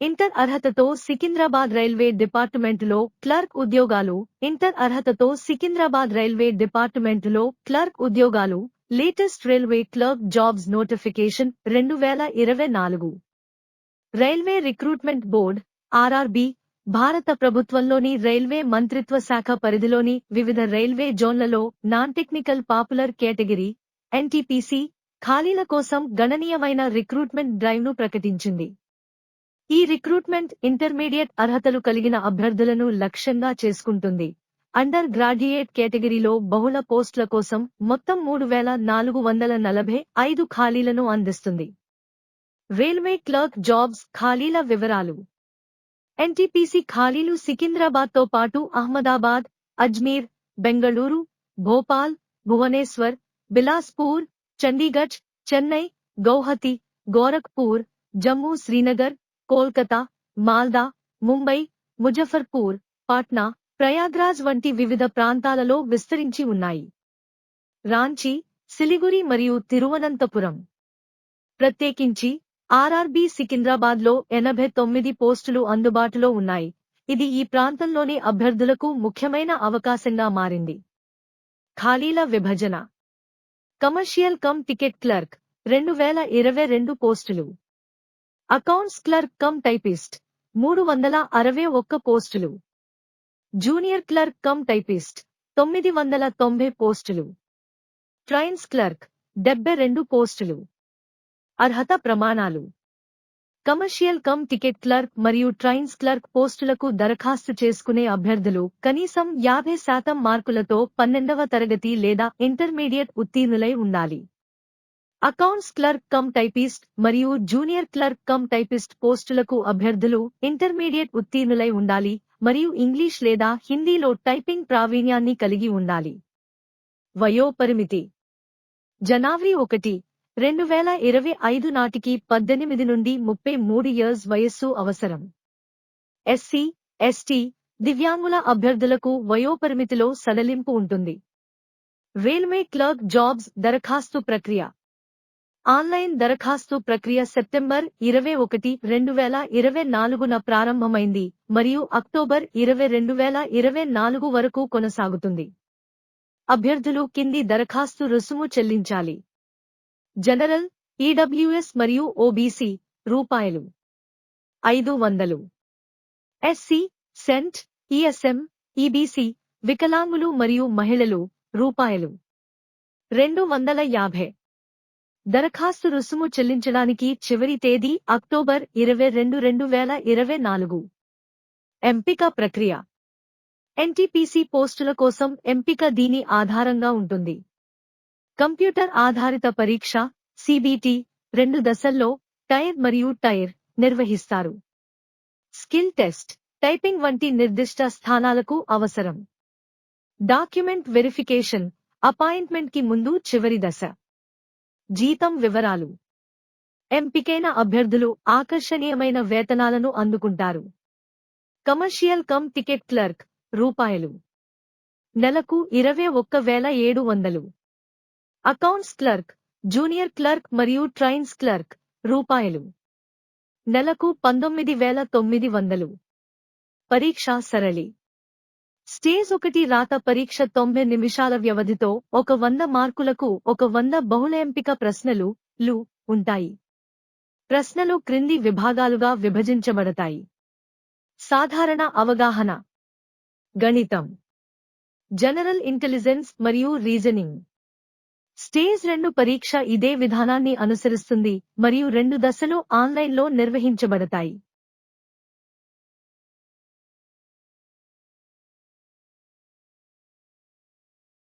Inter అర్హతతో Secunderabad railway డిపార్ట్మెంటులో clerk ఉద్యోగాలు. ఇంటర్ అర్హతతో సికింద్రాబాద్ రైల్వే డిపార్ట్మెంటులో క్లర్క్ ఉద్యోగాలు. Latest railway clerk jobs notification రెండు వేల ఇరవై నాలుగు. రైల్వే రిక్రూట్మెంట్ బోర్డ్ ఆర్ఆర్బి భారత ప్రభుత్వంలోని రైల్వే మంత్రిత్వ శాఖ పరిధిలోని వివిధ రైల్వే జోన్లలో non technical popular category NTPC ఖాళీల కోసం గణనీయమైన రిక్రూట్మెంట్ డ్రైవ్ను ప్రకటించింది. ఈ రిక్రూట్మెంట్ ఇంటర్మీడియట్ అర్హతలు కలిగిన అభ్యర్థులను లక్ష్యంగా చేసుకుంటుంది. అండర్ గ్రాడ్యుయేట్ కేటగిరీలో బహుళ పోస్టుల కోసం మొత్తం మూడు వేల నాలుగు వందల నలభై ఐదు ఖాళీలను అందిస్తుంది. రైల్వే క్లర్క్ జాబ్స్ ఖాళీల వివరాలు. ఎన్టీపీసీ ఖాళీలు సికింద్రాబాద్తో పాటు అహ్మదాబాద్ అజ్మీర్ బెంగళూరు భోపాల్ భువనేశ్వర్ బిలాస్పూర్ చండీగఢ్ చెన్నై గౌహతి గోరఖ్పూర్ జమ్మూ శ్రీనగర్ కోల్కతా మాల్దా ముంబై ముజఫర్పూర్ పాట్నా ప్రయాగ్రాజ్ వంటి వివిధ ప్రాంతాలలో విస్తరించి ఉన్నాయి. రాంచీ సిలిగురి మరియు తిరువనంతపురం. ప్రత్యేకించి ఆర్ఆర్బి సికింద్రాబాద్లో ఎనభై తొమ్మిది పోస్టులు అందుబాటులో ఉన్నాయి. ఇది ఈ ప్రాంతంలోని అభ్యర్థులకు ముఖ్యమైన అవకాశంగా మారింది. ఖాళీల విభజన. కమర్షియల్ కమ్ టికెట్ క్లర్క్ రెండు వేల ఇరవై రెండు పోస్టులు. Accounts clerk cum typist. మూడు వందల అరవై ఒక్క పోస్టులు. Junior clerk cum typist. తొమ్మిది వందల తొంభై పోస్టులు. Trains clerk. డెబ్బై రెండు పోస్టులు. అర్హత ప్రమాణాలు. కమర్షియల్ కమ్ టికెట్ క్లర్క్ మరియు ట్రైన్స్ క్లర్క్ పోస్టులకు దరఖాస్తు చేసుకునే అభ్యర్థులు కనీసం యాభై శాతం మార్కులతో పన్నెండవ తరగతి లేదా ఇంటర్మీడియట్ ఉత్తీర్ణులై ఉండాలి. అకౌంట్స్ క్లర్క్ కమ్ టైపిస్ట్ మరియు జూనియర్ క్లర్క్ కమ్ టైపిస్ట్ పోస్టులకు అభ్యర్థులు ఇంటర్మీడియట్ ఉత్తీర్ణులై ఉండాలి మరియు ఇంగ్లీష్ లేదా హిందీలో టైపింగ్ ప్రావీణ్యాన్ని కలిగి ఉండాలి. వయోపరిమితి. జనవరి ఒకటి రెండు వేల ఇరవై ఐదు నాటికి పద్దెనిమిది నుండి ముప్పై మూడు ఇయర్స్ వయస్సు అవసరం. ఎస్సీ ఎస్టీ దివ్యాంగుల అభ్యర్థులకు వయోపరిమితిలో సడలింపు ఉంటుంది. రైల్వే క్లర్క్ జాబ్స్ దరఖాస్తు ప్రక్రియ. ఆన్లైన్ దరఖాస్తు ప్రక్రియ సెప్టెంబర్ ఇరవై ఒకటి రెండు వేల ఇరవై నాలుగున ప్రారంభమైంది మరియు అక్టోబర్ ఇరవై రెండు వేల ఇరవై నాలుగు వరకు కొనసాగుతుంది. అభ్యర్థులు కింది దరఖాస్తు రుసుము చెల్లించాలి. జనరల్ ఈడబ్ల్యూఎస్ మరియు ఓబీసీ రూపాయలు ఐదు వందలు. ఎస్సీ సెంట్ ఈఎస్ఎం ఈబీసీ వికలాంగులు మరియు మహిళలు రూపాయలు రెండు వందల యాభై. దరఖాస్తు రుసుము చెల్లించడానికి చివరి తేదీ అక్టోబర్ ఇరవై రెండు రెండు వేల ఇరవై నాలుగు. ఎంపిక ప్రక్రియ. ఎన్టీపీసీ పోస్టుల కోసం ఎంపిక దీని ఆధారంగా ఉంటుంది. కంప్యూటర్ ఆధారిత పరీక్ష సిబిటి రెండు దశల్లో టైర్ మరియు టైర్ నిర్వహిస్తారు. స్కిల్ టెస్ట్ టైపింగ్ వంటి నిర్దిష్ట స్థానాలకు అవసరం. డాక్యుమెంట్ వెరిఫికేషన్ అపాయింట్మెంట్కి ముందు చివరి దశ. జీతం వివరాలు. ఎంపికైన అభ్యర్థులు ఆకర్షణీయమైన వేతనాలను అందుకుంటారు. కమర్షియల్ కమ్ టికెట్ క్లర్క్ రూపాయలు. నెలకు ఇరవై ఒక్క వేల ఏడు వందలు. అకౌంట్స్ క్లర్క్ జూనియర్ క్లర్క్ మరియు ట్రైన్స్ క్లర్క్ రూపాయలు. నెలకు పంతొమ్మిది వేల తొమ్మిది వందలు. పరీక్ష సరళి. స్టేజ్ ఒకటి రాత పరీక్ష తొంభై నిమిషాల వ్యవధితో ఒక వంద మార్కులకు ఒక వంద బహుళ ఎంపిక ప్రశ్నలు లు ఉంటాయి. ప్రశ్నలు క్రింది విభాగాలుగా విభజించబడతాయి. సాధారణ అవగాహన. గణితం. జనరల్ ఇంటెలిజెన్స్ మరియు రీజనింగ్. స్టేజ్ రెండు పరీక్ష ఇదే విధానాన్ని అనుసరిస్తుంది మరియు రెండు దశలు ఆన్లైన్లో నిర్వహించబడతాయి.